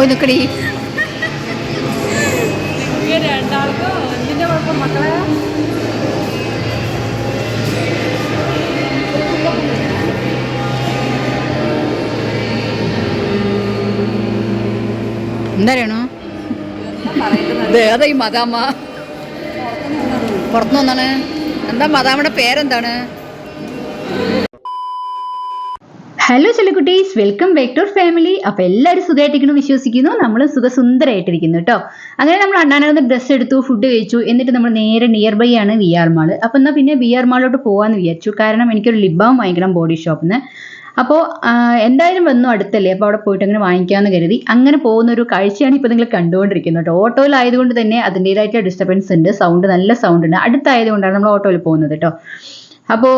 ഓ നിക്കടി അതെ അതാ ഈ മദാമ്മ. പുറത്തുനിന്നാണ്. എന്താ മദാമ്മയുടെ പേരെന്താണ്? ഹലോ ചെല്ലുകുട്ടീസ് വെൽക്കം ബാക്ക് ടു ഫാമിലി അപ്പോൾ എല്ലാവരും സുഖമായിട്ടിരിക്കുന്നു വിശ്വസിക്കുന്നു. നമ്മൾ സുഖസുന്ദരമായിട്ടിരിക്കുന്നു കേട്ടോ അങ്ങനെ നമ്മൾ അണ്ണാനകത്ത് ഡ്രസ്സ് എടുത്തു ഫുഡ് കഴിച്ചു. എന്നിട്ട് നമ്മൾ നേരെ നിയർ ബൈ ആണ് വി ആർ മാൾ അപ്പോൾ എന്നാൽ പിന്നെ വി ആർ മാളിലോട്ട് പോകാമെന്ന് വിചാരിച്ചു. കാരണം എനിക്കൊരു ലിബാം വാങ്ങിക്കണം ബോഡി ഷോപ്പിൽ നിന്ന് അപ്പോൾ എന്തായാലും വന്നു അടുത്തല്ലേ. അപ്പോൾ അവിടെ പോയിട്ട് അങ്ങനെ വാങ്ങിക്കാമെന്ന് കരുതി. അങ്ങനെ പോകുന്ന ഒരു കാഴ്ചയാണ് ഇപ്പോൾ നിങ്ങൾ കണ്ടുകൊണ്ടിരിക്കുന്നത് കേട്ടോ ഓട്ടോയിലായതുകൊണ്ട് തന്നെ അതിന്റേതായിട്ടുള്ള ഡിസ്റ്റർബൻസ് ഉണ്ട്. സൗണ്ട് നല്ല സൗണ്ട് ഉണ്ട്. അടുത്തായതുകൊണ്ടാണ് നമ്മൾ ഓട്ടോയിൽ പോകുന്നത് കേട്ടോ അപ്പോൾ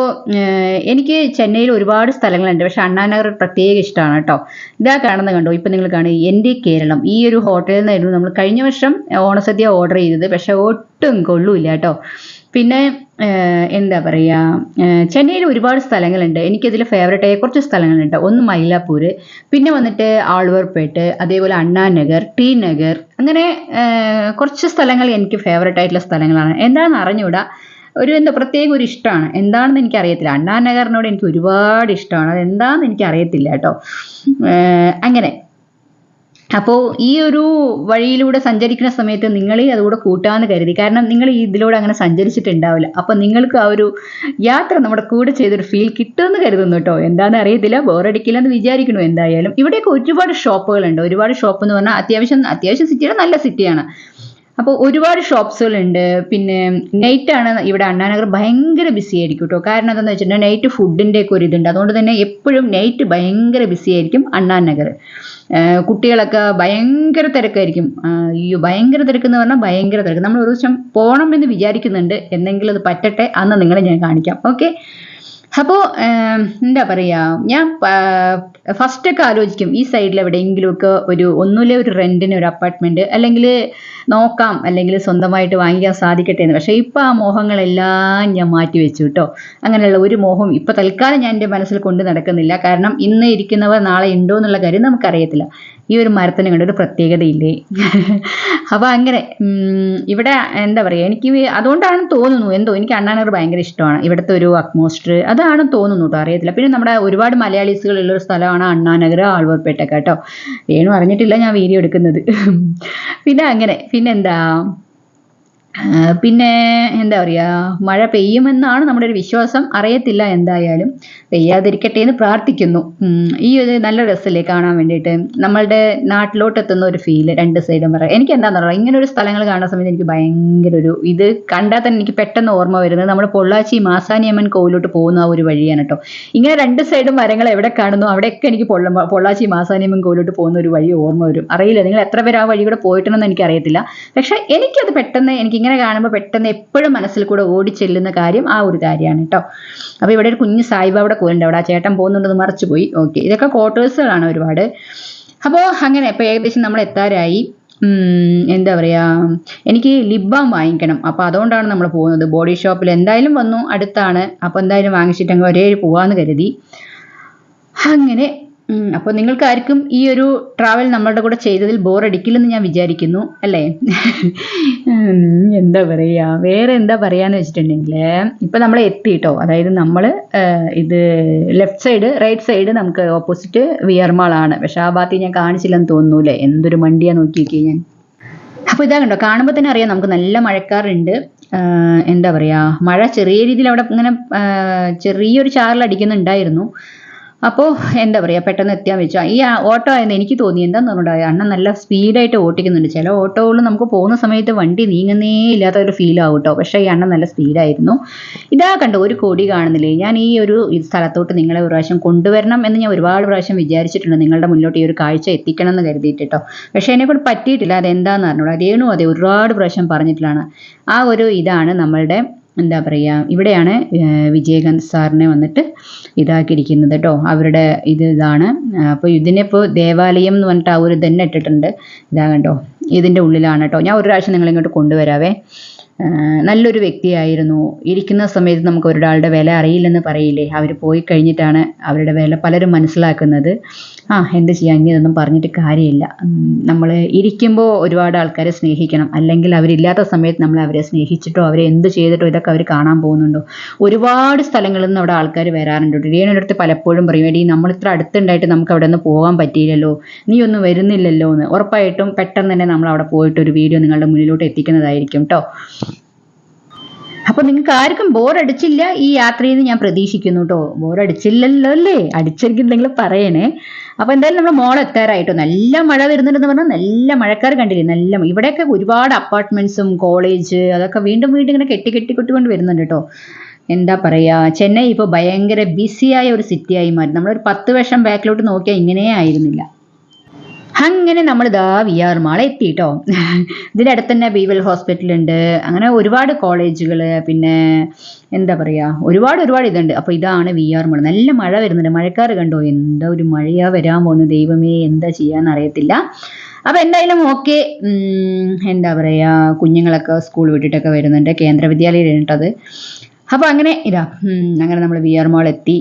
എനിക്ക് ചെന്നൈയിൽ ഒരുപാട് സ്ഥലങ്ങളുണ്ട്. പക്ഷെ അണ്ണാനഗർ പ്രത്യേക ഇഷ്ടമാണ് കേട്ടോ. ഇതാ കാണുന്ന കണ്ടോ? ഇപ്പം നിങ്ങൾ കാണുക എന്റെ കേരളം. ഈ ഒരു ഹോട്ടലിൽ നിന്നായിരുന്നു നമ്മൾ കഴിഞ്ഞ വർഷം ഓണസദ്യ ഓർഡർ ചെയ്തത്. പക്ഷെ ഒട്ടും കൊള്ളൂല്ല കേട്ടോ. പിന്നെ എന്താ പറയുക ചെന്നൈയിൽ ഒരുപാട് സ്ഥലങ്ങളുണ്ട്. എനിക്കതിൽ ഫേവറേറ്റ് ആയ കുറച്ച് സ്ഥലങ്ങളുണ്ട്. ഒന്ന് മൈലാപ്പൂർ പിന്നെ വന്നിട്ട് ആൾവർപേട്ട് അതേപോലെ അണ്ണാനഗർ ടി നഗർ അങ്ങനെ കുറച്ച് സ്ഥലങ്ങൾ എനിക്ക് ഫേവറേറ്റ് ആയിട്ടുള്ള സ്ഥലങ്ങളാണ്. എന്താണെന്ന് അറിഞ്ഞൂടാ ഒരു എന്താ പ്രത്യേക ഒരു ഇഷ്ടമാണ് എന്താണെന്ന് എനിക്ക് അറിയത്തില്ല അണ്ണാനഗറിനോട് എനിക്ക് ഒരുപാട് ഇഷ്ടമാണ് അതെന്താണെന്ന് എനിക്ക് അറിയത്തില്ല കേട്ടോ അങ്ങനെ. അപ്പോൾ ഈ ഒരു വഴിയിലൂടെ സഞ്ചരിക്കുന്ന സമയത്ത് നിങ്ങളെ അതുകൂടെ കൂട്ടാമെന്ന് കരുതി. കാരണം നിങ്ങൾ ഈ ഇതിലൂടെ അങ്ങനെ സഞ്ചരിച്ചിട്ടുണ്ടാവില്ല. അപ്പോൾ നിങ്ങൾക്ക് ആ ഒരു യാത്ര നമ്മുടെ കൂടെ ചെയ്തൊരു ഫീൽ കിട്ടുമെന്ന് കരുതുന്നു കേട്ടോ. എന്താണെന്ന് അറിയത്തില്ല. ബോറടിക്കില്ല എന്ന് എന്തായാലും. ഇവിടെയൊക്കെ ഒരുപാട് ഷോപ്പുകളുണ്ട്. ഒരുപാട് ഷോപ്പ് എന്ന് പറഞ്ഞാൽ അത്യാവശ്യം അത്യാവശ്യം സിറ്റിയുടെ നല്ല സിറ്റിയാണ് അപ്പോൾ ഒരുപാട് ഷോപ്സുകളുണ്ട് പിന്നെ നൈറ്റ് ആണ് ഇവിടെ അണ്ണാനഗർ ഭയങ്കര ബിസി ആയിരിക്കും കേട്ടോ കാരണം എന്താണെന്ന് വെച്ചിട്ടുണ്ടെങ്കിൽ നൈറ്റ് ഫുഡിന്റെ ഒക്കെ ഒരു ഇതുണ്ട്. അതുകൊണ്ട് തന്നെ എപ്പോഴും നൈറ്റ് ഭയങ്കര ബിസി ആയിരിക്കും അണ്ണാനഗർ. കുട്ടികളൊക്കെ ഭയങ്കര തിരക്കായിരിക്കും. അയ്യോ ഭയങ്കര തിരക്കെന്ന് പറഞ്ഞാൽ ഭയങ്കര തിരക്ക്. നമ്മൾ ഒരു ദിവസം പോകണം എന്ന് വിചാരിക്കുന്നുണ്ട്. എന്തെങ്കിലും അത് പറ്റട്ടെ? അന്ന് നിങ്ങളെ ഞാൻ കാണിക്കാം. ഓക്കെ? അപ്പോൾ എന്താ പറയുക ഞാൻ ഫസ്റ്റൊക്കെ ആലോചിക്കും ഈ സൈഡിൽ എവിടെയെങ്കിലുമൊക്കെ ഒരു ഒന്നുമില്ലേ ഒരു റെന്റിന് ഒരു അപ്പാർട്ട്മെന്റ് അല്ലെങ്കിൽ നോക്കാം അല്ലെങ്കിൽ സ്വന്തമായിട്ട് വാങ്ങിക്കാൻ സാധിക്കട്ടെ എന്ന്. പക്ഷേ ഇപ്പം ആ മോഹങ്ങളെല്ലാം ഞാൻ മാറ്റി വെച്ചു കേട്ടോ അങ്ങനെയുള്ള ഒരു മോഹം ഇപ്പം തൽക്കാലം ഞാൻ എന്റെ മനസ്സിൽ കൊണ്ട് നടക്കുന്നില്ല. കാരണം ഇന്ന് ഇരിക്കുന്നവർ നാളെ ഉണ്ടോ എന്നുള്ള കാര്യം നമുക്കറിയത്തില്ല. ഈ ഒരു മരത്തിന് കണ്ട ഒരു പ്രത്യേകതയില്ലേ? അപ്പോൾ അങ്ങനെ ഇവിടെ എന്താ പറയുക എനിക്ക് അതുകൊണ്ടാണ് തോന്നുന്നു. എന്തോ എനിക്ക് അണ്ണാനൂർ ഭയങ്കര ഇഷ്ടമാണ്. ഇവിടുത്തെ ഒരു അറ്റ്മോസ്ഫിയർ അതാണ് തോന്നുന്നു അറിയത്തില്ല. പിന്നെ നമ്മുടെ ഒരുപാട് മലയാളീസുകളുള്ള ഒരു സ്ഥലമാണ് അണ്ണാനഗർ ആൾവർപേട്ട കേട്ടോ വേണു അറിഞ്ഞിട്ടില്ല ഞാൻ വീഡിയോ എടുക്കുന്നത്. പിന്നെ അങ്ങനെ പിന്നെന്താ പിന്നെ എന്താ പറയുക മഴ പെയ്യുമെന്നാണ് നമ്മുടെ ഒരു വിശ്വാസം. അറിയത്തില്ല എന്തായാലും. പെയ്യാതിരിക്കട്ടെ എന്ന് പ്രാർത്ഥിക്കുന്നു. ഈ ഒരു നല്ല രസമല്ലേ കാണാൻ വേണ്ടിയിട്ട്. നമ്മളുടെ നാട്ടിലോട്ട് എത്തുന്ന ഒരു ഫീൽ രണ്ട് സൈഡും പറയാം. എനിക്ക് എന്താണെന്ന് പറയുക ഇങ്ങനെ ഒരു സ്ഥലങ്ങൾ കാണുന്ന സമയത്ത് എനിക്ക് ഭയങ്കര ഒരു ഇത് കണ്ടാൽ തന്നെ എനിക്ക് പെട്ടെന്ന് ഓർമ്മ വരുന്നത് നമ്മുടെ പൊള്ളാച്ചി മാസാനിയമ്മൻ കോവിലോട്ട് പോകുന്ന ആ ഒരു വഴിയാണ് കേട്ടോ ഇങ്ങനെ രണ്ട് സൈഡും മരങ്ങൾ എവിടെ കാണുന്നു അവിടെയൊക്കെ എനിക്ക് പൊള്ള പൊള്ളാച്ചി മാസാനിയമ്മൻ കോവിലോട്ട് പോകുന്ന ഒരു വഴി ഓർമ്മ വരും. അറിയില്ല നിങ്ങൾ എത്ര പേര് ആ വഴി കൂടെ പോയിട്ടുണ്ടെന്ന് എനിക്ക് അറിയത്തില്ല പക്ഷെ എനിക്കത് പെട്ടെന്ന് എനിക്ക് ഇങ്ങനെ കാണുമ്പോൾ പെട്ടെന്ന് എപ്പോഴും മനസ്സിൽ കൂടെ ഓടി ചെല്ലുന്ന കാര്യം ആ ഒരു കാര്യമാണ് കേട്ടോ അപ്പോൾ ഇവിടെ ഒരു കുഞ്ഞ് അവിടെ കോലുണ്ട് അവിടെ ആ ചേട്ടൻ പോകുന്നുണ്ടെന്ന് മറച്ചു പോയി. ഓക്കെ ഇതൊക്കെ ക്വാർട്ടേഴ്സുകളാണ് ഒരുപാട്. അപ്പോൾ അങ്ങനെ ഇപ്പോൾ ഏകദേശം നമ്മൾ എത്താറായി. എന്താ പറയുക എനിക്ക് ലിബാം വാങ്ങിക്കണം. അപ്പോൾ അതുകൊണ്ടാണ് നമ്മൾ പോകുന്നത്. ബോഡി ഷോപ്പിൽ എന്തായാലും വന്നു. അടുത്താണ്. അപ്പോൾ എന്തായാലും വാങ്ങിച്ചിട്ട് അങ്ങ് ഒരേ പോവാന്ന് കരുതി. അങ്ങനെ അപ്പോൾ നിങ്ങൾക്ക് ആർക്കും ഈ ഒരു ട്രാവൽ നമ്മളുടെ കൂടെ ചെയ്തതിൽ ബോറടിക്കില്ലെന്ന് ഞാൻ വിചാരിക്കുന്നു അല്ലേ? എന്താ പറയുക വേറെ എന്താ പറയാന്ന് വെച്ചിട്ടുണ്ടെങ്കിൽ ഇപ്പം നമ്മൾ എത്തി കേട്ടോ അതായത് നമ്മൾ ഇത് ലെഫ്റ്റ് സൈഡ് റൈറ്റ് സൈഡ് നമുക്ക് ഓപ്പോസിറ്റ് വിയർമാളാണ് പക്ഷെ ആ ഭാഗത്ത് ഞാൻ കാണിച്ചില്ലെന്ന് തോന്നൂലേ എന്തൊരു മണ്ടിയാ നോക്കി നോക്കി ഞാൻ. അപ്പോൾ ഇതാ കണ്ടോ? കാണുമ്പോൾ തന്നെ അറിയാം നമുക്ക് നല്ല മഴക്കാറുണ്ട്. എന്താ പറയുക മഴ ചെറിയ രീതിയിൽ അവിടെ ഇങ്ങനെ ചെറിയൊരു ചാറിൽ അടിക്കുന്നുണ്ടായിരുന്നു അപ്പോൾ എന്താ പറയുക പെട്ടെന്ന് എത്തിയാൽ വെച്ചാൽ ഈ ഓട്ടോ ആയിരുന്നു എനിക്ക് തോന്നി എന്താന്ന് പറഞ്ഞിട്ടുണ്ടായി അണ്ണൻ നല്ല സ്പീഡായിട്ട് ഓട്ടിക്കുന്നുണ്ട്. ചില ഓട്ടോകൾ നമുക്ക് പോകുന്ന സമയത്ത് വണ്ടി നീങ്ങുന്നേ ഇല്ലാത്ത ഒരു ഫീൽ ആവും കേട്ടോ. പക്ഷേ ഈ അണ്ണൻ നല്ല സ്പീഡായിരുന്നു. ഇതാ കണ്ടോ ഒരു കൊടി കാണുന്നില്ലേ? ഞാൻ ഈ ഒരു സ്ഥലത്തോട്ട് നിങ്ങളെ ഒരു പ്രാവശ്യം കൊണ്ടുവരണം എന്ന് ഞാൻ ഒരുപാട് പ്രാവശ്യം വിചാരിച്ചിട്ടുണ്ട്. നിങ്ങളുടെ മുന്നോട്ട് ഈ ഒരു കാഴ്ച എത്തിക്കണം എന്ന് കരുതിയിട്ട് കേട്ടോ. പക്ഷേ എന്നെ കൊണ്ട് പറ്റിയിട്ടില്ല. അതെന്താന്ന് അറിഞ്ഞൂടാ രേണു അതെ ഒരുപാട് പ്രാവശ്യം പറഞ്ഞിട്ടുള്ളതാണ്. ആ ഒരു ഇതാണ് നമ്മളുടെ എന്താ പറയുക ഇവിടെയാണ് വിജയകാന്ത് സാറിനെ വന്നിട്ട് ഇതാക്കിയിരിക്കുന്നത് കേട്ടോ അവരുടെ ഇത് ഇതാണ്. അപ്പോൾ ഇതിനിപ്പോൾ ദേവാലയം എന്ന് പറഞ്ഞിട്ട് ആ ഒരു തന്നെ ഇട്ടിട്ടുണ്ട്. ഇതാ കണ്ടോ ഇതിന്റെ ഉള്ളിലാണ് കേട്ടോ ഞാൻ ഒരു പ്രാവശ്യം നിങ്ങളിങ്ങോട്ട് കൊണ്ടുവരാവേ. നല്ലൊരു വ്യക്തിയായിരുന്നു. ഇരിക്കുന്ന സമയത്ത് നമുക്ക് ഒരാളുടെ വില അറിയില്ലെന്ന് പറയില്ലേ? അവർ പോയി കഴിഞ്ഞിട്ടാണ് അവരുടെ വില പലരും മനസ്സിലാക്കുന്നത്. ആ എന്ത് ചെയ്യാം? ഇനി ഇതൊന്നും പറഞ്ഞിട്ട് കാര്യമില്ല. നമ്മൾ ഇരിക്കുമ്പോൾ ഒരുപാട് ആൾക്കാരെ സ്നേഹിക്കണം. അല്ലെങ്കിൽ അവരില്ലാത്ത സമയത്ത് നമ്മൾ അവരെ സ്നേഹിച്ചിട്ടോ അവരെ എന്ത് ചെയ്തിട്ടോ ഇതൊക്കെ അവർ കാണാൻ പോകുന്നുണ്ടോ? ഒരുപാട് സ്ഥലങ്ങളിൽ നിന്ന് അവിടെ ആൾക്കാർ വരാറുണ്ട്. രേണുവിന്റെ അടുത്ത് പലപ്പോഴും പറയും എടീ നമ്മൾ ഇത്ര അടുത്തുണ്ടായിട്ട് നമുക്ക് അവിടെ നിന്ന് പോകാൻ പറ്റിയില്ലല്ലോ. നീ ഒന്നും വരുന്നില്ലല്ലോ എന്ന് ഉറപ്പായിട്ടും പെട്ടെന്ന് തന്നെ നമ്മൾ അവിടെ പോയിട്ട് ഒരു വീഡിയോ നിങ്ങളുടെ മുന്നിലോട്ട് എത്തിക്കുന്നതായിരിക്കും കേട്ടോ അപ്പോൾ നിങ്ങൾക്ക് ആർക്കും ബോറടിച്ചില്ല ഈ യാത്രയിൽ നിന്ന് ഞാൻ പ്രതീക്ഷിക്കുന്നു കേട്ടോ ബോർ അടിച്ചില്ലല്ലോ അല്ലേ അടിച്ചിരിക്കുന്നെങ്കിൽ പറയണേ. അപ്പോൾ എന്തായാലും നമ്മുടെ മോൾ എത്താറായിട്ടോ? നല്ല മഴ വരുന്നുണ്ടെന്ന് പറഞ്ഞാൽ നല്ല മഴക്കാർ കണ്ടില്ലേ? നല്ല ഇവിടെയൊക്കെ ഒരുപാട് അപ്പാർട്ട്മെന്റ്സും കോളേജ് അതൊക്കെ വീണ്ടും വീണ്ടും ഇങ്ങനെ കെട്ടി കെട്ടി കൊട്ടുകൊണ്ട് വരുന്നുണ്ട് കേട്ടോ എന്താ പറയാ? ചെന്നൈ ഇപ്പോൾ ഭയങ്കര ബിസിയായ ഒരു സിറ്റിയായി മാറി. നമ്മളൊരു പത്ത് വർഷം ബാക്കിലോട്ട് നോക്കിയാൽ ഇങ്ങനെ ആയിരുന്നില്ല. അങ്ങനെ നമ്മൾ ഇതാ വി ആർ മാളെ എത്തി കേട്ടോ ഇതിന്റെ അടുത്ത് തന്നെ ബീവൽ ഹോസ്പിറ്റൽ ഉണ്ട് അങ്ങനെ ഒരുപാട് കോളേജുകൾ പിന്നെ എന്താ പറയുക ഒരുപാട് ഒരുപാട് ഇതുണ്ട്. അപ്പോൾ ഇതാണ് വി ആർ മാൾ. നല്ല മഴ വരുന്നുണ്ട്. മഴക്കാർ കണ്ടോ? എന്താ ഒരു മഴയാ വരാൻ പോകുന്നത്? ദൈവമേ എന്താ ചെയ്യാന്ന് അറിയത്തില്ല. അപ്പോൾ എന്തായാലും ഓക്കെ. എന്താ പറയുക കുഞ്ഞുങ്ങളൊക്കെ സ്കൂൾ വിട്ടിട്ടൊക്കെ വരുന്നുണ്ട്. കേന്ദ്ര വിദ്യാലയം കേട്ടത് അപ്പോൾ അങ്ങനെ ഇതാ അങ്ങനെ നമ്മൾ വി ആർ മാൾ എത്തി.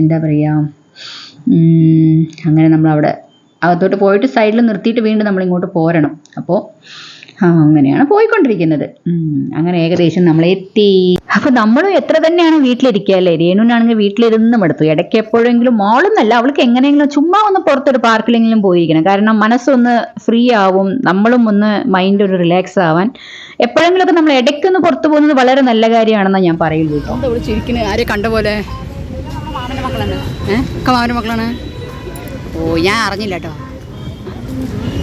എന്താ പറയുക അങ്ങനെ നമ്മൾ അവിടെ അകത്തോട്ട് പോയിട്ട് സൈഡിൽ നിർത്തിയിട്ട് വീണ്ടും നമ്മൾ ഇങ്ങോട്ട് പോരണം. അപ്പോൾ ആ അങ്ങനെയാണ് പോയിക്കൊണ്ടിരിക്കുന്നത്. ഉം, അങ്ങനെ ഏകദേശം നമ്മൾ എത്തി. അപ്പൊ നമ്മളും എത്ര തന്നെയാണ് വീട്ടിലിരിക്കുക അല്ലേ? രേണുവിനാണെങ്കിൽ വീട്ടിലിരുന്ന് എടുത്തു. ഇടയ്ക്ക് എപ്പോഴെങ്കിലും മോളൊന്നല്ല അവൾക്ക് എങ്ങനെയെങ്കിലും ചുമ്മാ ഒന്ന് പുറത്തൊരു പാർക്കിലെങ്കിലും പോയിരിക്കണം. കാരണം മനസ്സൊന്ന് ഫ്രീ ആവും നമ്മളും ഒന്ന് മൈൻഡ് ഒരു റിലാക്സ് ആവാൻ. എപ്പോഴെങ്കിലുമൊക്കെ നമ്മൾ ഇടയ്ക്ക് ഒന്ന് പുറത്തു പോകുന്നത് വളരെ നല്ല കാര്യമാണെന്ന് ഞാൻ പറയുള്ളൂ കേട്ടോ. ആരെ കണ്ട പോലെ? മക്കളാണ്. ഏഹ് മക്കളാണ്? ഓ ഞാൻ അറിഞ്ഞില്ല കേട്ടോ.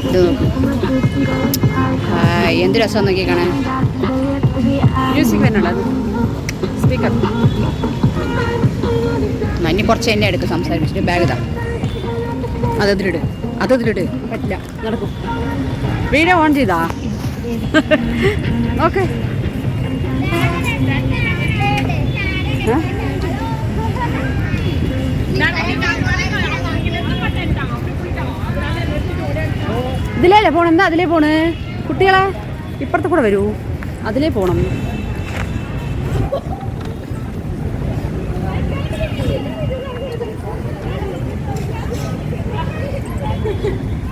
ഇത് ഹായ്, എന്ത് രസം നോക്കി കാണാൻ? മ്യൂസിക് സ്പീക്കർ നന്നി കുറച്ച് എന്നെ എടുക്കും സംസാരിച്ചിട്ട് ബാഗ് ഇതാ. അതെതിരിട് അതെതിരിട് പറ്റില്ല നടക്കും. വീഡിയോ ഓൺ ചെയ്താ? ഓക്കെ ഇതിലല്ലേ പോണം? എന്താ അതിലേ പോണ്? കുട്ടികളെ ഇപ്പുറത്ത് കൂടെ വരൂ. അതിലേ പോണം.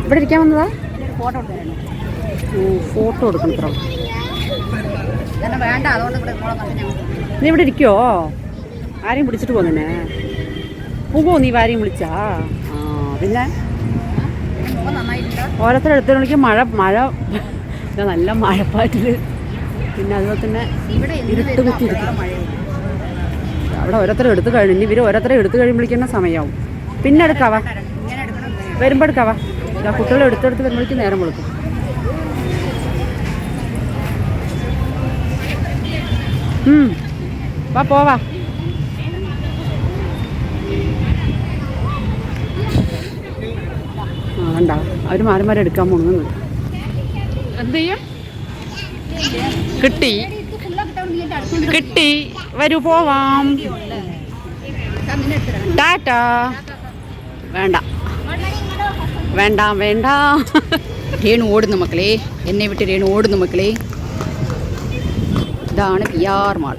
ഇവിടെ ഇരിക്കാൻ വന്നതാ? ഫോട്ടോ ഫോട്ടോ എടുക്കണം ഇത്ര നീ ഇവിടെ ഇരിക്കോ? ആരെയും പിടിച്ചിട്ട് പോന്നെ? പോകുമോ നീ ആരെയും വിളിച്ചാ? ആ പിന്നെ? ഓരോരുത്തർ എടുത്തു വിളിക്കും മഴ മഴ നല്ല മഴപ്പാറ്റിൽ. പിന്നെ അതുപോലെ തന്നെ ഇരുട്ട് കുത്തി അവിടെ ഓരോരുത്തരും എടുത്തു കഴിഞ്ഞു ഇനി ഇവർ ഓരോരുത്തരെ എടുത്തു കഴിയുമ്പോഴേക്കുന്ന സമയമാവും. പിന്നെ എടുക്കാവാ? വരുമ്പോൾ എടുക്കാവാ? കുട്ടികളെ എടുത്തെടുത്ത് വരുമ്പോഴേക്കും നേരം വിളിക്കും. വാ പോവാ. കണ്ട അവർ മാറി മാറി എടുക്കാൻ പോകുന്നു എന്ത് ചെയ്യും? കിട്ടി. കിട്ടി. വരൂ പോവാം. ടാറ്റ. വേണ്ട. വേണ്ട വേണ്ട. രേണു ഓടുന്നു മക്കളെ. എന്നെ വിട്ട് രേണു ഓടുന്നു മക്കളെ. ഇതാണ് വി ആർ മാൾ.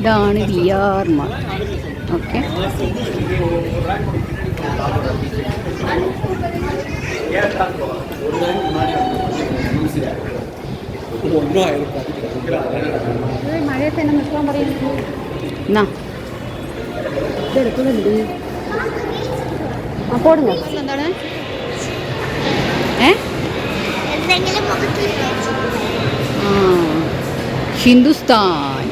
ഇതാണ് വി ആർ മാൾ. ഓക്കെ. മഴയത്ത് തന്നെ നിൽക്കാൻ പറയുന്നു എന്നാ? ഇതെടുക്കുന്നുണ്ട്. ആ പോടുങ്ങ എന്താണ്? ഏ? ഹിന്ദുസ്ഥാൻ.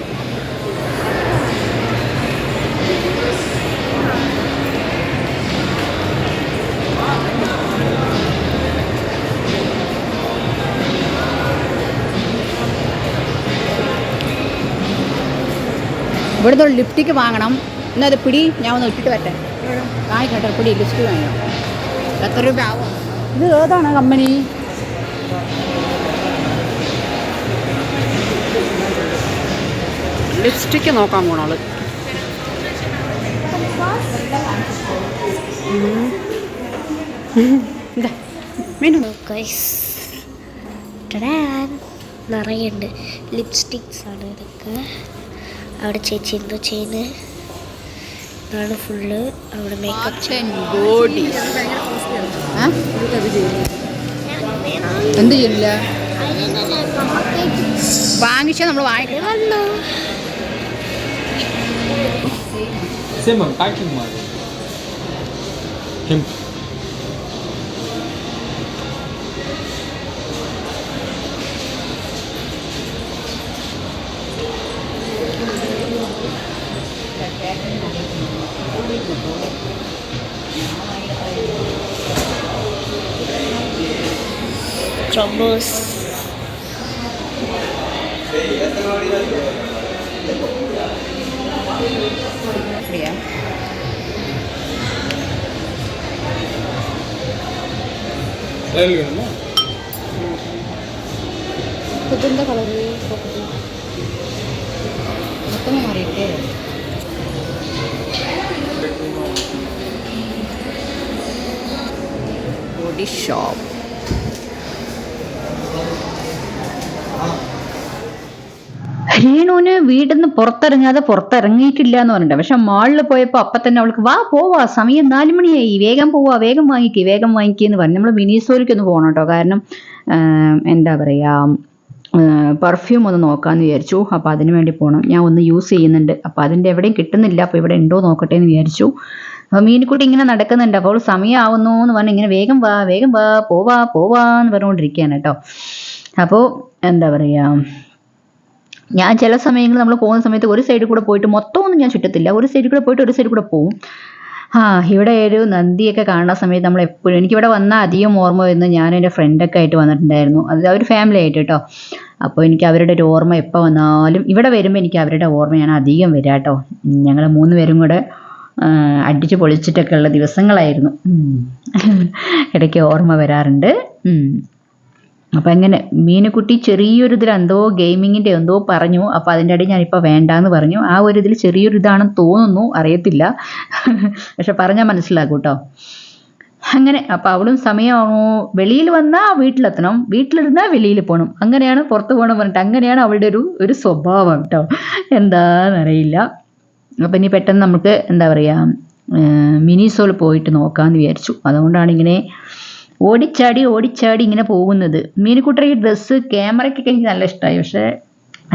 ഇവിടുന്ന് ഒരു ലിപ്റ്റിക്ക് വാങ്ങണം. എന്നാൽ അത് പിടി ഞാൻ ഒന്ന് ഇട്ടിട്ട് വരട്ടെ. ആയിക്കോട്ടെ പിടി ലിപ്സ്റ്റിക് വാങ്ങണം. എത്ര രൂപ ആവും ഇത് ഏതാണ് കമ്പനി? ലിപ്സ്റ്റിക്ക് നോക്കാൻ പോണോൾ നിറയുണ്ട്. ലിപ്സ്റ്റിക്സ് ആണ് ഇതൊക്കെ. അവിടെ ചേച്ചി എന്തോ ചെയ്യുന്നത് ഫുള്ള് അവിടെ മേക്കപ്പ് ബോഡി എന്ത് ചെയ്യില്ല നമ്മൾ വാങ്ങിക്കണം bos. Ya. Lalu, രേണുവിന് വീട്ടിൽ നിന്ന് പുറത്തിറങ്ങാതെ പുറത്തിറങ്ങിയിട്ടില്ല എന്ന് പറഞ്ഞിട്ട് പക്ഷെ മാളിൽ പോയപ്പോൾ അപ്പൊ തന്നെ അവൾക്ക് വാ പോവാ സമയം നാല് മണിയായി വേഗം പോവാ വേഗം വാങ്ങിക്കേ വേഗം വാങ്ങിക്കേ എന്ന് പറഞ്ഞു. നമ്മൾ മിനിസോലിക്ക് ഒന്ന് പോകണം കേട്ടോ. കാരണം എന്താ പറയാ പെർഫ്യൂം ഒന്ന് നോക്കാമെന്ന് വിചാരിച്ചു. അപ്പോൾ അതിന് വേണ്ടി പോകണം ഞാൻ ഒന്ന് യൂസ് ചെയ്യുന്നുണ്ട്. അപ്പോൾ അതിന്റെ എവിടെയും കിട്ടുന്നില്ല. അപ്പോൾ ഇവിടെ ഉണ്ടോ നോക്കട്ടെ എന്ന് വിചാരിച്ചു. അപ്പോൾ മീനിക്കുട്ടി ഇങ്ങനെ നടക്കുന്നുണ്ട്. അപ്പോൾ സമയമാവുന്നു എന്ന് പറഞ്ഞ് ഇങ്ങനെ വേഗം വാ വേഗം വാ പോവാ പോവാ എന്ന് പറഞ്ഞുകൊണ്ടിരിക്കുകയാണ് കേട്ടോ. അപ്പോൾ എന്താ പറയുക ഞാൻ ചില സമയങ്ങളിൽ നമ്മൾ പോകുന്ന സമയത്ത് ഒരു സൈഡിൽ കൂടെ പോയിട്ട് മൊത്തമൊന്നും ഞാൻ ചുറ്റത്തില്ല. ഒരു സൈഡിൽ കൂടെ പോയിട്ട് ഒരു സൈഡിൽ കൂടെ പോവും. ആ ഇവിടെ ഒരു നന്ദിയൊക്കെ കാണുന്ന സമയത്ത് നമ്മൾ എപ്പോഴും എനിക്കിവിടെ വന്നാൽ അധികം ഓർമ്മ വരുന്നത് ഞാൻ എന്റെ ഫ്രണ്ടൊക്കെ ആയിട്ട് വന്നിട്ടുണ്ടായിരുന്നു. അത് അവർ ഫാമിലി ആയിട്ട് കേട്ടോ. അപ്പോൾ എനിക്ക് അവരുടെ ഒരു ഓർമ്മ എപ്പോൾ വന്നാലും ഇവിടെ വരുമ്പോൾ എനിക്ക് അവരുടെ ഓർമ്മയാണ് അധികം വരിക കേട്ടോ. ഞങ്ങൾ മൂന്ന് പേരും കൂടെ അടിച്ചു പൊളിച്ചിട്ടൊക്കെ ഉള്ള ദിവസങ്ങളായിരുന്നു. ഇടയ്ക്ക് ഓർമ്മ വരാറുണ്ട്. അപ്പം എങ്ങനെ മീനക്കുട്ടി ചെറിയൊരു ഇതിൽ എന്തോ ഗെയിമിങ്ങിന്റെ എന്തോ പറഞ്ഞു അപ്പോൾ അതിന്റെ ഇടയിൽ ഞാനിപ്പോൾ വേണ്ടാന്ന് പറഞ്ഞു. ആ ഒരു ഇതിൽ ചെറിയൊരു ഇതാണെന്ന് തോന്നുന്നു അറിയത്തില്ല. പക്ഷെ പറഞ്ഞാൽ മനസ്സിലാക്കും കേട്ടോ. അങ്ങനെ അപ്പം അവളും സമയമാണോ വെളിയിൽ വന്നാൽ വീട്ടിലെത്തണം വീട്ടിലിരുന്നാൽ വെളിയിൽ പോകണം അങ്ങനെയാണ് പുറത്ത് പോകണം പറഞ്ഞിട്ട് അങ്ങനെയാണ് അവളുടെ ഒരു ഒരു സ്വഭാവം കേട്ടോ. എന്താണെന്നറിയില്ല അപ്പം ഇനി പെട്ടെന്ന് നമുക്ക് എന്താ പറയുക മിനിസോൾ പോയിട്ട് നോക്കാമെന്ന് വിചാരിച്ചു. അതുകൊണ്ടാണ് ഇങ്ങനെ ഓടിച്ചാടി ഓടിച്ചാടി ഇങ്ങനെ പോകുന്നത്. മീനുക്കുട്ടർ ഈ ഡ്രസ്സ് ക്യാമറയ്ക്കൊക്കെ എനിക്ക് നല്ല ഇഷ്ടമായി പക്ഷേ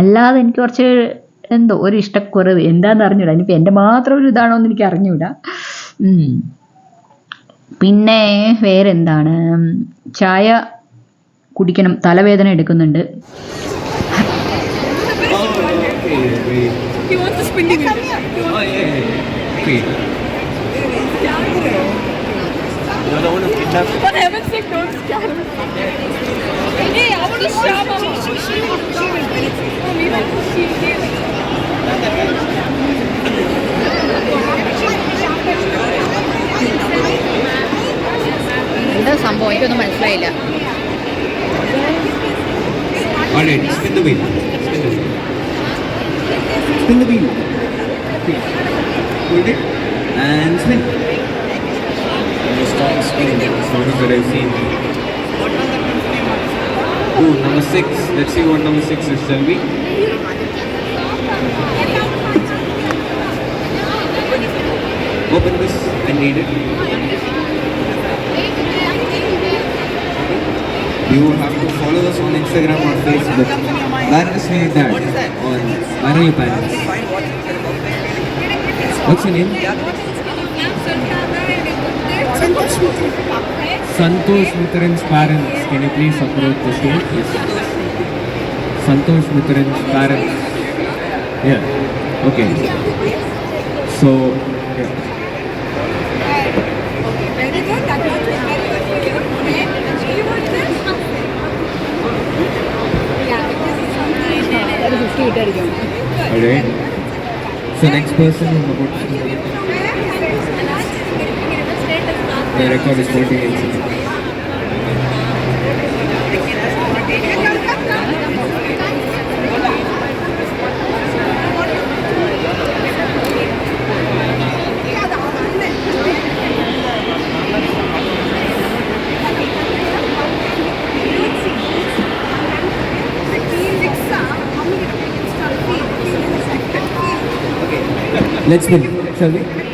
അല്ലാതെ എനിക്ക് കുറച്ച് എന്തോ ഒരു ഇഷ്ടക്കുറവ്. എന്താണെന്ന് അറിഞ്ഞൂടാ. ഇനിയിപ്പോൾ എന്റെ മാത്രം ഒരു ഇതാണോ എന്ന് എനിക്ക് അറിഞ്ഞൂടാ. പിന്നെ വേറെ എന്താണ് ചായ കുടിക്കണം. തലവേദന എടുക്കുന്നുണ്ട്. He wants to spin the Oh, yeah, yeah, yeah. For heaven's sake, don't scare him. Hey, I want to stop him. She, she, she, oh, we went to see him. എന്താ സംഭവം എനിക്കൊന്നും മനസ്സിലായില്ല spin the wheel. Spin the wheel. Spin the wheel. Hold it and spin. You're a strong spin. Strongest that I've seen. Oh, number six. Let's see what number six is, shall we? Open this and read it. You have to follow us on Instagram or Facebook. Where is your dad? On where are your parents? What's your name? Santosh Mutharan's parents, can you please approach the stage? Yes. Santosh Mutharan's parents. Yeah. Okay. So. Yeah. Alright. So next person is about to The record is 48 seconds. Let's win, shall we?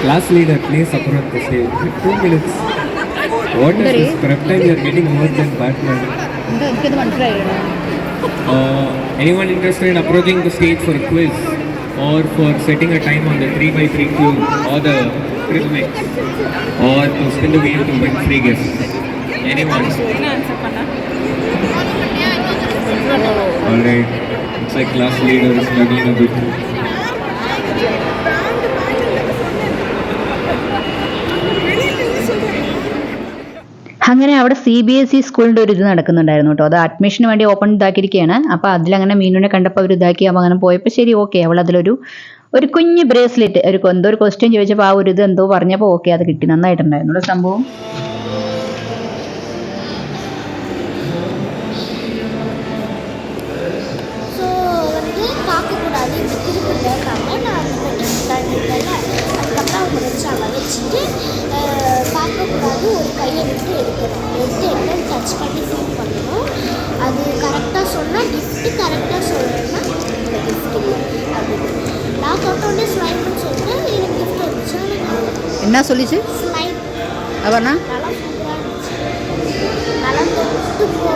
Class leader, please approach the stage. Two minutes. What is this prep time you are getting more than Batman? Uh, anyone interested in approaching the stage for a quiz or for setting a time on the 3x3 cube or the Prismex or to spin the wheel to win free gifts? Anyone? Alright, it's like class leader is struggling a bit. അങ്ങനെ അവിടെ C B S E സ്കൂളിന്റെ ഒരു ഇത് നടക്കുന്നുണ്ടായിരുന്നു കേട്ടോ. അത് അഡ്മിഷന് വേണ്ടി ഓപ്പൺ ഇതാക്കിയിരിക്കുകയാണ്. അപ്പോൾ അതിലങ്ങനെ മീനുവിനെ കണ്ടപ്പോൾ അവർ ഇതാക്കി. അങ്ങനെ പോയപ്പോൾ ശരി ഓക്കെ അവൾ അതിലൊരു ഒരു കുഞ്ഞ് ബ്രേസ്ലെറ്റ് ഒരു എന്തോ ഒരു ക്വസ്റ്റ്യൻ ചോദിച്ചപ്പോൾ ആ ഒരു ഇത് എന്തോ പറഞ്ഞപ്പോൾ ഓക്കെ അത് കിട്ടി. നന്നായിട്ടുണ്ടായിരുന്നു സംഭവം? எக்ஸ்ட்ராவாக வச்சுட்டு பார்க்கக்கூடாது ஒரு கையை விட்டு எடுக்கணும். எடுத்து என்னன்னு டச் பண்ணி ஃபீல் பண்ணணும். அது கரெக்டாக சொன்னால் கிஃப்ட்டு கரெக்டாக சொல்லணும்னா இந்த கிஃப்ட் இல்லை. அப்படின்னு லாக் அவுட்டோடனே சொல்லிட்டு எனக்கு கிஃப்ட் வந்துச்சு. என்ன சொல்லிச்சு? ஸ்லைப் அவனா? நல்லா தொட்டு போ.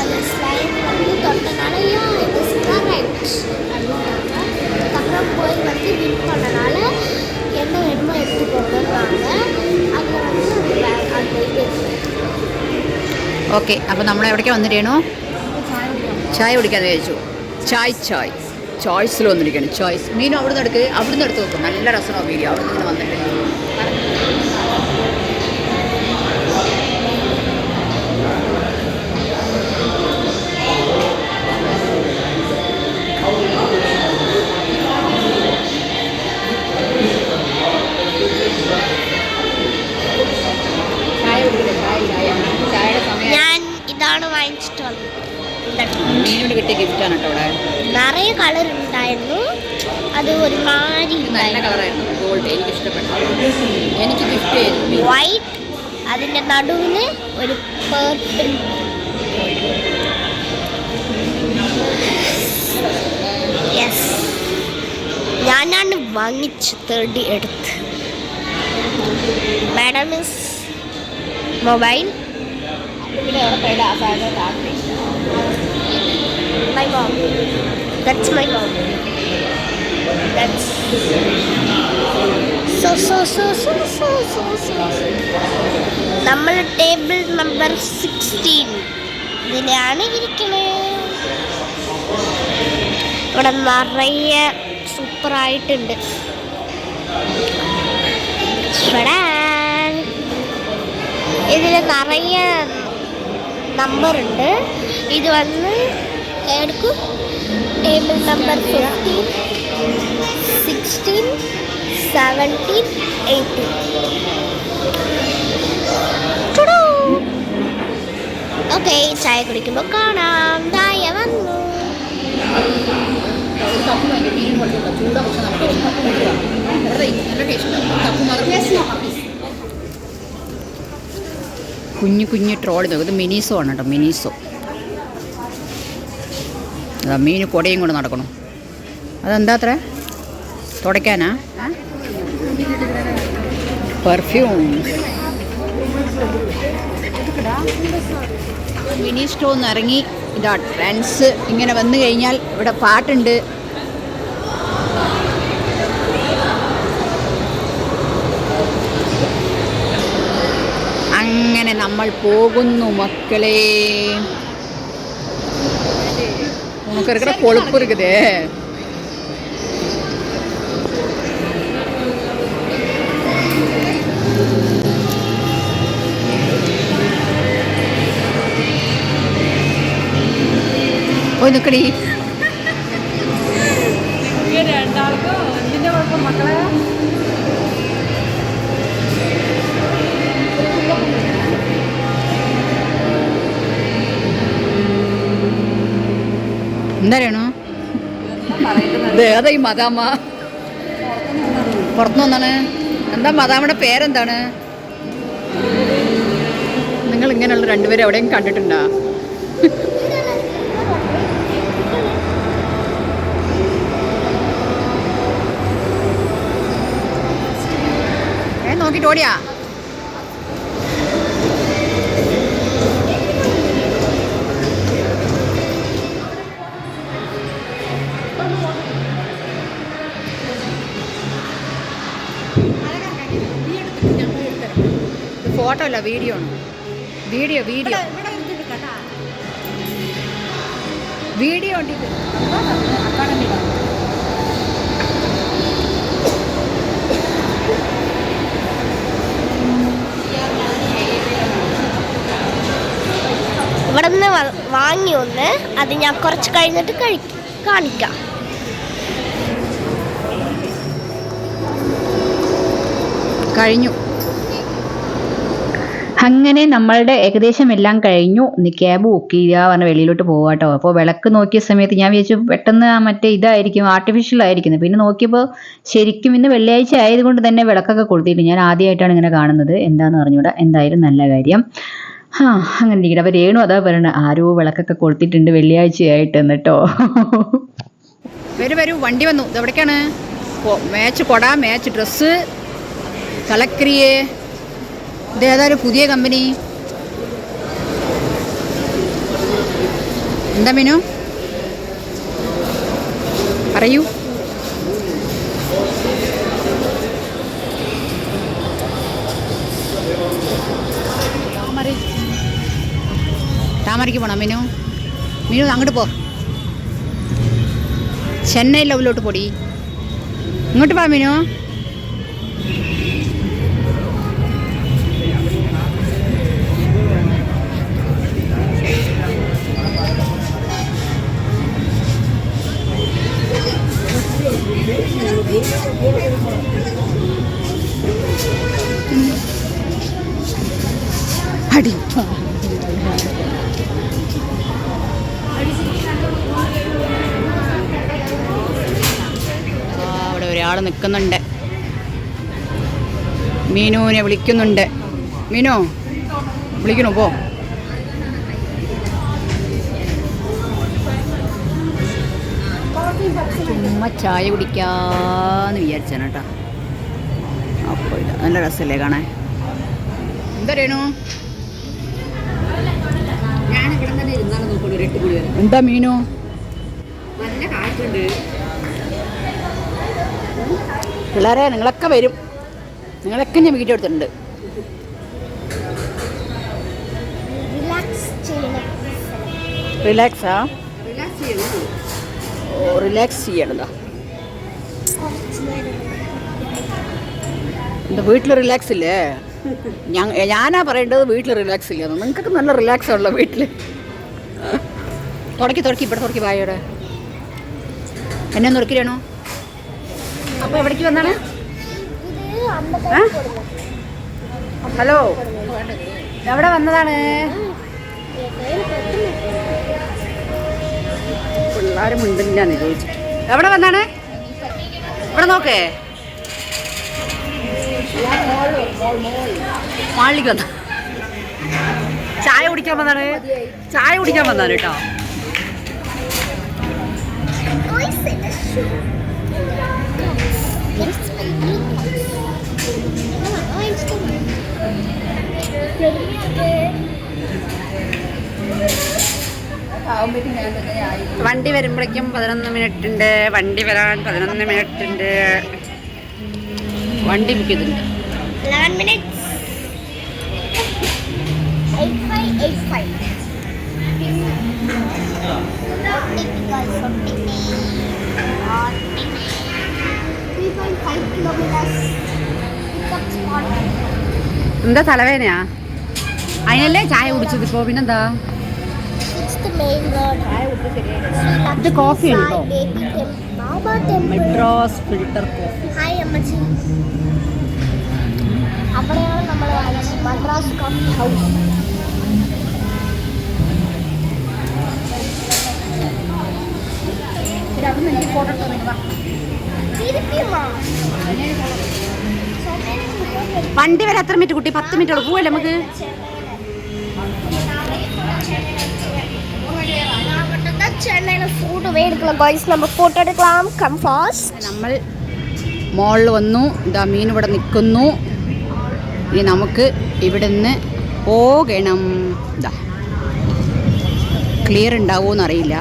அது ஸ்லைப் வந்து தொட்டனாலையும் இது ஸ்லாக் ஆயிடுச்சு. அப்படின்னு அதுக்கப்புறம் போய் வந்து வின் பண்ணனால என்ன வேணுமோ எடுத்துக்கோங்கன்னாங்க அதில் வந்து அந்த வே- அந்த இது ഓക്കെ അപ്പോൾ നമ്മൾ എവിടേക്കാണ് വന്നിട്ടേണു ചായ കുടിക്കാൻ വിചാരിച്ചു ചായ് ചായ് ചോയ്സിൽ വന്നിരിക്കുകയാണ് ചോയ്സ് മീനും അവിടെ നിന്ന് എടുക്ക് അവിടെ നിന്ന് എടുത്ത് നോക്കും നല്ല രസമാണ് വീഡിയോ അവിടെ നിന്ന് വന്നിട്ട് മീനോട് കിട്ടിയ ഗിഫ്റ്റാണ് കേട്ടോ അവിടെ നിറയെ കളർ ഉണ്ടായിരുന്നു. അത് ഒരുമാതിരി മാരി നല്ല കളറായിരുന്നു ഗോൾഡ് എനിക്ക് ഇഷ്ടപ്പെട്ടു എനിക്ക് ഗിഫ്റ്റ് ചെയ്തു. വൈറ്റ് അതിന്റെ നടുവിൽ ഒരു പേർപ്പിൾ യെസ് ഞാനാണ് വാങ്ങിച്ച് തേടി എടുത്ത്. മാഡം ഇസ് മൊബൈൽ പോയിട്ട് ആ സാധനം താത്തി. mom. That's my mom. That's so so so so so so so നമ്മൾ ടേബിൾ നമ്പർ സിക്സ്റ്റീൻ ഇതിലാണ് ഇരിക്കണേ ഇവിടെ നിറയെ സൂപ്പറായിട്ടുണ്ട് ഇതിൽ നിറയെ നമ്പറുണ്ട് ഇത് വന്ന് എടുക്കും table number fifteen sixteen seventeen eighteen okay ചായ കുടിക്കുമ്പോൾ കാണാം. ചായ വന്നു. കുഞ്ഞു കുഞ്ഞു ട്രോളി നോക്കും ഇത് മിനിസോ ആണ് കേട്ടോ മിനീസോ. അതാ മീൻ കൊടയും കൊണ്ട് നടക്കണം. അതെന്താ അത്ര തുടയ്ക്കാനാ? പെർഫ്യൂം മിനി സ്റ്റോ എന്ന് ഇറങ്ങി. ഇതാ ട്രെൻഡ്സ് ഇങ്ങനെ വന്നു കഴിഞ്ഞാൽ ഇവിടെ പാട്ടുണ്ട്. അങ്ങനെ നമ്മൾ പോകുന്നു മക്കളെ. നമുക്ക് இருக்கிற கொழுப்பு இருக்குதே പോയി നിക്കടി രണ്ടാൾക്കും എന്തിന്റെ കുഴപ്പം മക്കളെ എന്താ പറയണു ഏതാ ഈ മദാമ്മ. പുറത്തു വന്നാണ്. എന്താ മദാമ്മയുടെ പേരെന്താണ്? നിങ്ങൾ ഇങ്ങനെയുള്ള രണ്ടുപേരും എവിടെയും കണ്ടിട്ടുണ്ടോ? നോക്കിട്ട് ഓടിയാ. ഫോട്ടോ അല്ല വീഡിയോ ആണ്. Video video. വീഡിയോ ഉണ്ട്. ഇവിടെ നിന്ന് വാങ്ങി ഒന്ന്. അത് ഞാൻ കുറച്ച് കഴിഞ്ഞിട്ട് കഴിക്കും കാണിക്കാം. കഴിഞ്ഞു. അങ്ങനെ നമ്മളുടെ ഏകദേശം എല്ലാം കഴിഞ്ഞു ക്യാബ് ബുക്ക് ചെയ്യുക പറഞ്ഞ വെളിയിലോട്ട് പോവാട്ടോ അപ്പോൾ വിളക്ക് നോക്കിയ സമയത്ത് ഞാൻ വിചാരിച്ചു പെട്ടെന്ന് മറ്റേ ഇതായിരിക്കും ആർട്ടിഫിഷ്യൽ ആയിരിക്കുന്നത് പിന്നെ നോക്കിയപ്പോൾ ശരിക്കും ഇന്ന് വെള്ളിയാഴ്ച ആയതുകൊണ്ട് തന്നെ വിളക്കൊക്കെ കൊളുത്തിയിട്ട് ഞാൻ ആദ്യമായിട്ടാണ് ഇങ്ങനെ കാണുന്നത്. എന്താന്ന് അറിഞ്ഞൂടാ. എന്തായാലും നല്ല കാര്യം. ആ അങ്ങനെ ഇരിക്കട്ടെ. അപ്പോൾ രേണു അതാ പറയണത് ആരോ വിളക്കൊക്കെ കൊളുത്തിയിട്ടുണ്ട് വെള്ളിയാഴ്ചയായിട്ട് എന്നിട്ടോ വരൂ വരൂ. വണ്ടി വന്നു. ഇത് എവിടേക്കാണ്? കൊ- മാച്ച് കൊട മാച്ച് ഡ്രസ്സ് തലക്കരിയെ ഇത് ഏതായാലും പുതിയ കമ്പനി. എന്താ മീനു? പറയൂ. താമര താമരയ്ക്ക് പോണോ മീനു? മീനു അങ്ങോട്ട് പോ. ചെന്നൈ ലെവലിലോട്ട് പൊടി. ഇങ്ങോട്ട് പാ മീനു. ഒരാൾ നിൽക്കുന്നുണ്ട്. മീനുവിനെ വിളിക്കുന്നുണ്ട്. മീനു വിളിക്കണു? പോ. ചുമ്മാ ചായ കുടിക്കാന്ന് വിചാരിച്ചാണ് കേട്ടോ. അപ്പോൾ ഇല്ല നല്ല രസമല്ലേ കാണാൻ? എന്താ രേണു? എന്താ മീനു? പിള്ളേരെ നിങ്ങളൊക്കെ വരും. നിങ്ങളൊക്കെ ഞാൻ വീഡിയോ എടുത്തിട്ടുണ്ട്. റിലാക്സ് റിലാക്സാ ചെയ്യണതാ. എന്താ വീട്ടിൽ റിലാക്സ് ഇല്ലേ? ഞാനാ പറയേണ്ടത് വീട്ടിൽ റിലാക്സ് ഇല്ല. നിങ്ങൾക്കൊക്കെ നല്ല റിലാക്സ് ഉള്ള വീട്ടിൽ തുടക്കി തുടക്കി ഇവിടെ തുടക്കി വായോടെ. എന്നെ നുറുക്കിരണോ അപ്പോൾ എവിടേക്ക് വന്നാണ്? ഹലോ? എവിടെ വന്നതാണ്? പിള്ളേർ മിണ്ടില്ലാന്ന് ചോദിച്ചു. എവിടെ വന്നാണ്? ഇവിടെ നോക്കേ. മാളിലേക്ക് വന്ന. ചായ കുടിക്കാൻ വന്നാണ്? ചായ കുടിക്കാൻ വന്നാണ് കേട്ടോ. വണ്ടി വരുമ്പോഴേക്കും പതിനൊന്ന് മിനിറ്റ് ഉണ്ട് വണ്ടി വരാൻ പതിനൊന്ന് മിനിറ്റ് ഉണ്ട് വണ്ടി ബുക്ക് ചെയ്തിട്ടുണ്ട് 11 minutes. 8585. Typical from Picnic. On Picnic. 3.5 kilometers. Pickup spot. എന്താ തലവേദനയാ അതിനല്ലേ ചായ കുടിച്ചത്? ഇപ്പോൾ പിന്നെന്താ. ഇത് കോഫി ഉണ്ടോ? Temple. ഫിൽട്ടർ കോഫി അവിടെയാണ് നമ്മൾ മദ്രാസ് കോഫി ഹൗസ് വണ്ടി വരെ എത്ര മിനിറ്റ് കുട്ടി? പത്ത് മിനിറ്റ് പോവല്ലേ നമുക്ക്? ഫോട്ടോ നമ്മൾ ഫോട്ടോ എടുക്കാം കം നമ്മൾ മോളിൽ വന്നു. ഇതാ മീൻ ഇവിടെ നിൽക്കുന്നു. ഇനി നമുക്ക് ഇവിടുന്ന് പോകണം. ഇതാ. ക്ലിയർ ഉണ്ടാവുമോ അറിയില്ല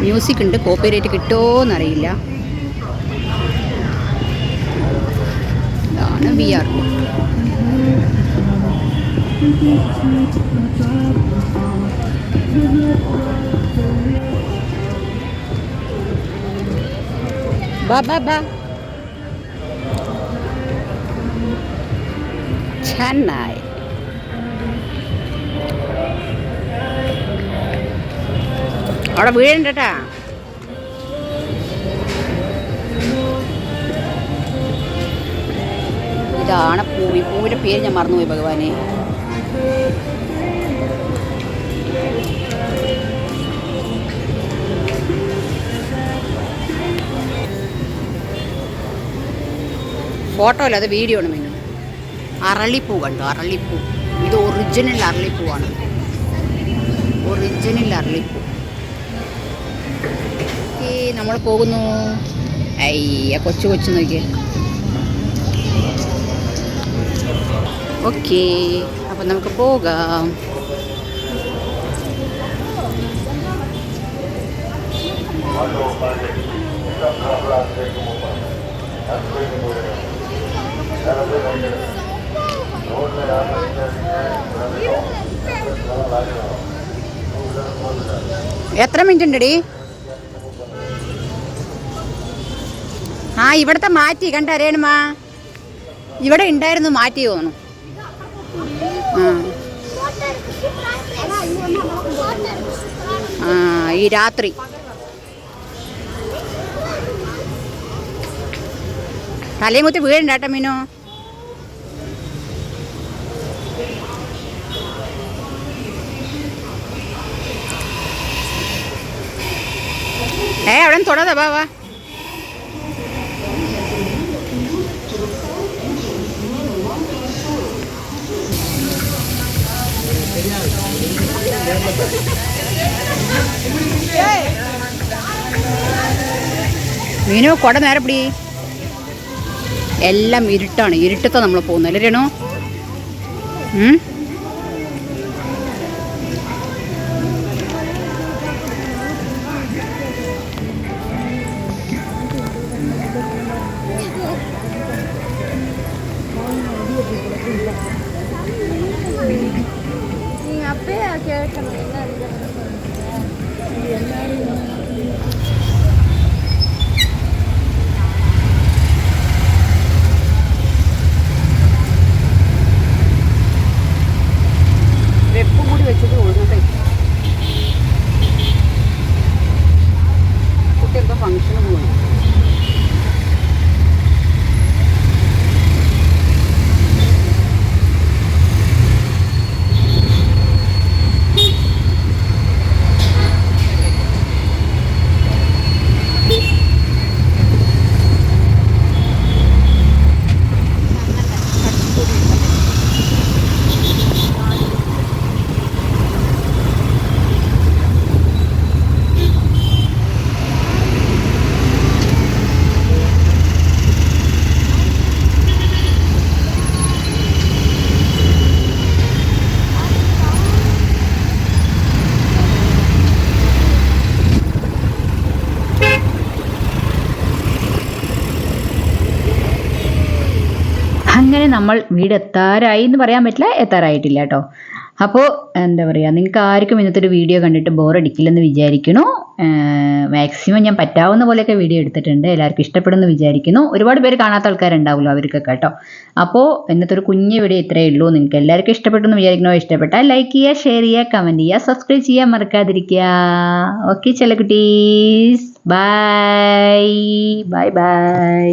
മ്യൂസിക് ഉണ്ട്. കോപ്പി റേറ്റ് കിട്ടുമോ എന്നറിയില്ല ഇതാണ് വി ആർ ബാ ബാ ചെന്നൈ അവിടെ കേട്ടാ. ഇതാണ് പൂവി പൂവിന്റെ പേര് ഞാൻ മറന്നുപോയി ഭഗവാനെ. ഫോട്ടോ അല്ല അത് വീഡിയോ ആണ് മിന്നു അറളിപ്പൂ കണ്ടോ? അറളിപ്പൂ ഇത് ഒറിജിനൽ അറളിപ്പൂവാണ് ഒറിജിനൽ അറളിപ്പൂ ഈ നമ്മൾ പോകുന്നു. അയ്യ കൊച്ചു കൊച്ചു നോക്കിയേ. ഓക്കേ അപ്പം നമുക്ക് പോകാം. എത്ര മിനിറ്റ് ഉണ്ടടി? ആ ഇവിടുത്തെ മാറ്റി കണ്ടറിയണമാ ഇവിടെ ഉണ്ടായിരുന്നു മാറ്റി തോന്നുന്നു. ആ ഈ രാത്രി. തലയും കുത്തി വീഴണ്ട മീനോ. ഏ അവിടെ തൊടാതെ വാ. മീനു കൊട നേരെ പിടി. എല്ലാം ഇരുട്ടാണ്. ഇരുട്ടത്താണ് നമ്മൾ പോകുന്നത്. അല്ലേ നമ്മൾ വീട് എത്താറായി എന്ന് പറയാൻ പറ്റില്ല എത്താറായിട്ടില്ല കേട്ടോ. അപ്പോൾ എന്താ പറയുക നിങ്ങൾക്ക് ആർക്കും ഇന്നത്തെ ഒരു വീഡിയോ കണ്ടിട്ട് ബോറടിക്കില്ലെന്ന് വിചാരിക്കുന്നു. മാക്സിമം ഞാൻ പറ്റാവുന്ന പോലെയൊക്കെ വീഡിയോ എടുത്തിട്ടുണ്ട് എല്ലാവർക്കും ഇഷ്ടപ്പെടുമെന്ന് വിചാരിക്കുന്നു. ഒരുപാട് പേര് കാണാത്ത ആൾക്കാരുണ്ടാവുമല്ലോ അവർക്കൊക്കെ കേട്ടോ. അപ്പോൾ ഇന്നത്തെ ഒരു കുഞ്ഞു വീഡിയോ ഇത്രയേ ഉള്ളൂ. നിങ്ങൾക്ക് എല്ലാവർക്കും ഇഷ്ടപ്പെട്ടെന്ന് വിചാരിക്കണോ ഇഷ്ടപ്പെട്ടാൽ ലൈക്ക് ചെയ്യുക ഷെയർ ചെയ്യുക കമന്റ് ചെയ്യുക സബ്സ്ക്രൈബ് ചെയ്യാൻ മറക്കാതിരിക്കുക. ഓക്കെ ചെല കുട്ടീസ് ബൈ ബൈ ബൈ